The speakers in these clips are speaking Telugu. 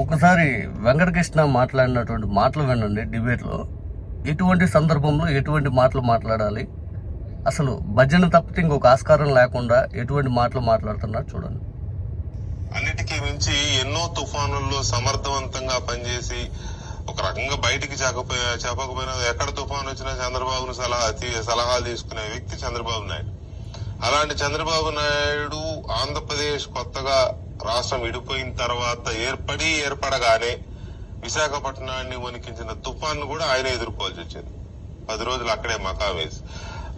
ఒకసారి వెంకటకృష్ణ మాట్లాడినటువంటి మాటలు వినండి డిబేట్లో. ఎటువంటి సందర్భంలో ఎటువంటి మాటలు మాట్లాడాలి? అసలు భజన తప్పితే ఇంకొక ఆస్కారం లేకుండా ఎటువంటి మాటలు మాట్లాడుతున్నారు చూడండి. అన్నిటికీ మించి ఎన్నో తుఫానుల్లో సమర్థవంతంగా పనిచేసి ఒక రకంగా బయటికి చెప్పకపోయా చెప్పకపోయినా ఎక్కడ తుఫాను వచ్చినా చంద్రబాబును సలహా సలహాలు తీసుకునే వ్యక్తి చంద్రబాబు నాయుడు. అలాంటి చంద్రబాబు నాయుడు ఆంధ్రప్రదేశ్ కొత్తగా రాష్ట్రం విడిపోయిన తర్వాత ఏర్పడి ఏర్పడగానే విశాఖపట్నాన్ని వణికించిన తుఫాన్ కూడా ఆయన ఎదుర్కోవాల్సి వచ్చింది. పది రోజులు అక్కడే మకా వేసి.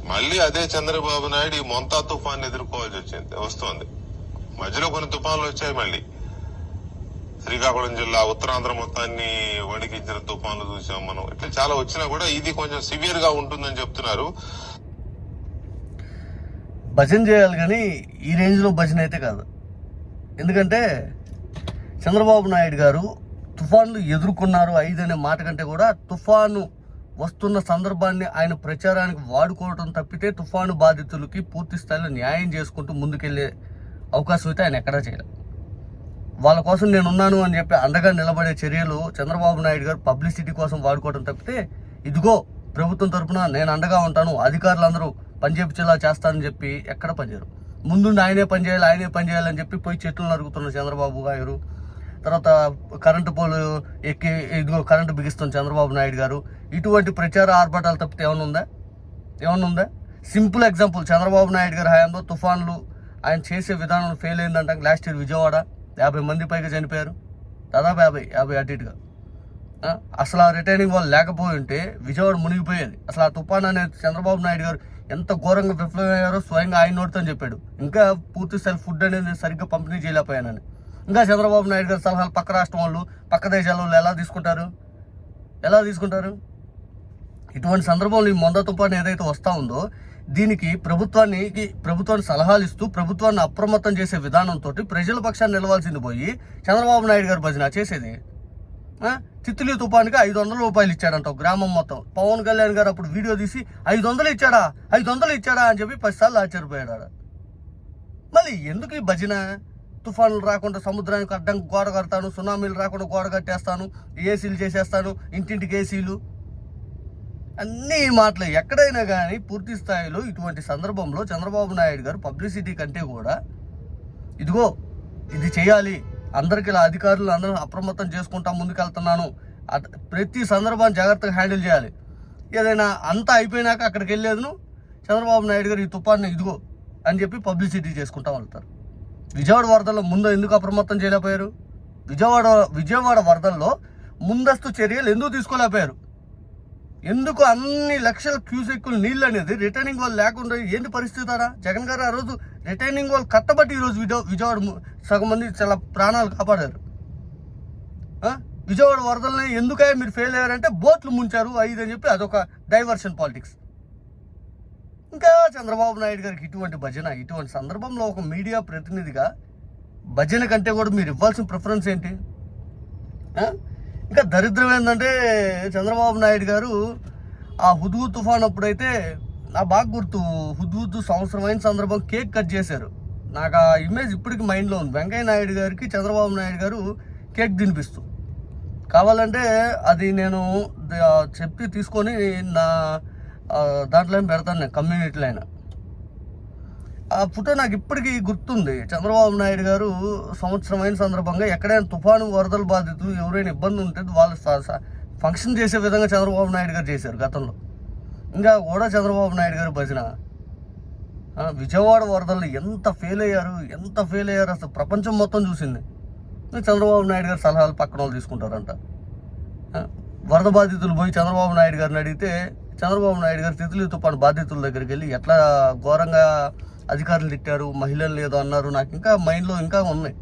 మళ్ళీ అదే చంద్రబాబు నాయుడు ఈ మొంతా తుఫాన్ ఎదుర్కోవాల్సి వచ్చింది వస్తోంది. మధ్యలో కొన్ని తుఫాన్లు వచ్చాయి మళ్ళీ. శ్రీకాకుళం జిల్లా ఉత్తరాంధ్ర మొత్తాన్ని వణికించిన తుఫాన్లు చూసాం మనం. ఇట్లా చాలా వచ్చినా కూడా ఇది కొంచెం సివియర్గా ఉంటుందని చెప్తున్నారు. భజన చేయాలి కానీ ఈ రేంజ్లో భజన అయితే కాదు. ఎందుకంటే చంద్రబాబు నాయుడు గారు తుఫాన్లు ఎదుర్కొన్నారు ఐదు అనే మాట కంటే కూడా తుఫాను వస్తున్న సందర్భాన్ని ఆయన ప్రచారానికి వాడుకోవడం తప్పితే తుఫాను బాధితులకి పూర్తి స్థాయిలో న్యాయం చేసుకుంటూ ముందుకెళ్ళే అవకాశం అయితే ఆయన ఎక్కడా చేయలేదు వాళ్ళ కోసం నేను ఉన్నాను అని చెప్పి అండగా నిలబడే చర్యలు చంద్రబాబు నాయుడు గారు పబ్లిసిటీ కోసం వాడుకోవడం తప్పితే ఇదిగో ప్రభుత్వం తరఫున నేను అండగా ఉంటాను అధికారులందరూ పనిచేపించేలా చేస్తానని చెప్పి ఎక్కడ పనిచేయరు. ముందుండి ఆయనే పనిచేయాలి ఆయనే పనిచేయాలని చెప్పి పోయి చెట్లు నరుగుతున్న చంద్రబాబు గారు. తర్వాత కరెంటు పోలు ఎక్కి ఇదిగో కరెంటు బిగిస్తున్న చంద్రబాబు నాయుడు గారు. ఇటువంటి ప్రచార ఆర్భటాలు తప్పితే ఏమైనా ఉందా? ఏమైనా ఉందా? సింపుల్ ఎగ్జాంపుల్ చంద్రబాబు నాయుడు గారు హయాంలో తుఫాన్లు ఆయన చేసే విధానం ఫెయిల్ అయిందంట. లాస్ట్ ఇయర్ విజయవాడ యాభై మంది పైగా చనిపోయారు. దాదాపు యాభై యాభై అటు ఇటుగా. అసలు ఆ రిటైనింగ్ వాళ్ళు లేకపోయి ఉంటే విజయవాడ మునిగిపోయేది. అసలు ఆ తుఫాన్ అనేది చంద్రబాబు నాయుడు గారు ఎంత ఘోరంగా విఫలమయ్యారో స్వయంగా ఆయన నోటితో చెప్పాడు. ఇంకా పూర్తి స్థాయి ఫుడ్ అనేది సరిగ్గా పంపిణీ చేయలేకపోయానని. ఇంకా చంద్రబాబు నాయుడు గారి సలహాలు పక్క రాష్ట్రం వాళ్ళు పక్క దేశాల వాళ్ళు ఎలా తీసుకుంటారు? ఎలా తీసుకుంటారు? ఇటువంటి సందర్భంలో ఈ మొంద తుఫాను ఏదైతే వస్తూ ఉందో దీనికి ప్రభుత్వానికి ప్రభుత్వాన్ని సలహాలు ఇస్తూ ప్రభుత్వాన్ని అప్రమత్తం చేసే విధానంతో ప్రజల పక్షాన్ని నిలవాల్సింది పోయి చంద్రబాబు నాయుడు గారు భజన చేసేది తిత్లీ తుఫాన్కి ఐదు వందల రూపాయలు ఇచ్చాడంట గ్రామం మొత్తం. పవన్ కళ్యాణ్ గారు అప్పుడు వీడియో తీసి ఐదు వందలు ఇచ్చాడా? ఐదు వందలు ఇచ్చాడా? అని చెప్పి పదిసార్లు ఆశ్చర్యపోయాడు మళ్ళీ ఎందుకు ఈ భజన? తుఫానులు రాకుండా సముద్రానికి అడ్డం గోడ కడతాను సునామీలు రాకుండా గోడ కట్టేస్తాను ఏసీలు చేసేస్తాను ఇంటింటికి ఏసీలు. అన్నీ మాటలు ఎక్కడైనా కానీ పూర్తి స్థాయిలో ఇటువంటి సందర్భంలో చంద్రబాబు నాయుడు గారు పబ్లిసిటీ కంటే కూడా ఇదిగో ఇది చేయాలి అందరికి ఇలా అధికారులు అందరూ అప్రమత్తం చేసుకుంటా ముందుకెళ్తున్నాను. ప్రతి సందర్భాన్ని జాగ్రత్తగా హ్యాండిల్ చేయాలి. ఏదైనా అంతా అయిపోయినాక అక్కడికి వెళ్ళేదును. చంద్రబాబు నాయుడు గారు ఈ తుఫాన్ని ఇదిగో అని చెప్పి పబ్లిసిటీ చేసుకుంటా వెళ్తారు. విజయవాడ వరదల్లో ముందు ఎందుకు అప్రమత్తం చేయలేకపోయారు? విజయవాడ విజయవాడ వరదల్లో ముందస్తు చర్యలు ఎందుకు తీసుకోలేకపోయారు? ఎందుకు అన్ని లక్షల క్యూసెక్కులు నీళ్ళు అనేది రిటర్నింగ్ వాళ్ళు లేకుండా ఏంటి పరిస్థితి అరా జగన్ గారు ఆ రోజు రిటర్నింగ్ వాళ్ళు కట్టబట్టి ఈరోజు విజయ విజయవాడ సగం మంది చాలా ప్రాణాలు కాపాడారు. విజయవాడ వరదల్ని ఎందుకయ్యా మీరు ఫెయిల్ అయ్యారంటే బోట్లు ముంచారు ఐదు అని చెప్పి అదొక డైవర్షన్ పాలిటిక్స్ ఇంకా చంద్రబాబు నాయుడు గారికి ఇటువంటి భజన ఇటువంటి సందర్భంలో ఒక మీడియా ప్రతినిధిగా భజన కంటే కూడా మీరు ఇవ్వాల్సిన ప్రిఫరెన్స్ ఏంటి? ఇంకా దరిద్రం ఏంటంటే చంద్రబాబు నాయుడు గారు ఆ హుద్హు తుఫాన్ అప్పుడైతే నా బాగా గుర్తు హుద్హుద్దు సంవత్సరం అయిన సందర్భం కేక్ కట్ చేశారు. నాకు ఆ ఇమేజ్ ఇప్పటికి మైండ్లో ఉంది. వెంకయ్య నాయుడు గారికి చంద్రబాబు నాయుడు గారు కేక్ తినిపిస్తూ. కావాలంటే అది నేను చెప్పి తీసుకొని నా దాంట్లో పెడతాను నేను కమ్యూనిటీలో అయినా ఆ ఫోటో నాకు ఇప్పటికీ గుర్తుంది. చంద్రబాబు నాయుడు గారు సంవత్సరమైన సందర్భంగా ఎక్కడైనా తుఫాను వరదల బాధితులు ఎవరైనా ఇబ్బంది ఉంటే వాళ్ళు ఫంక్షన్ చేసే విధంగా చంద్రబాబు నాయుడు గారు చేశారు గతంలో. ఇంకా కూడా చంద్రబాబు నాయుడు గారు భజన. విజయవాడ వరదల్లో ఎంత ఫెయిల్ అయ్యారు ఎంత ఫెయిల్ అయ్యారు అసలు ప్రపంచం మొత్తం చూసింది. చంద్రబాబు నాయుడు గారు సలహాలు పక్కన వాళ్ళు తీసుకుంటారంట. వరద బాధితులు పోయి చంద్రబాబు నాయుడు గారిని అడిగితే చంద్రబాబు నాయుడు గారు తిత్లీ తుఫాను బాధితుల దగ్గరికి వెళ్ళి ఎట్లా ఘోరంగా అధికారులు తిట్టారు మహిళలు ఏదో అన్నారు నాకు ఇంకా మైండ్లో ఇంకా ఉన్నాయి.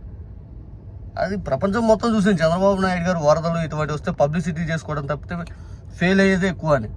అది ప్రపంచం మొత్తం చూసింది. చంద్రబాబు నాయుడు గారు వరదలు ఇటువంటి వస్తే పబ్లిసిటీ చేసుకోవడం తప్పితే ఫెయిల్ అయ్యేదే ఎక్కువ అని.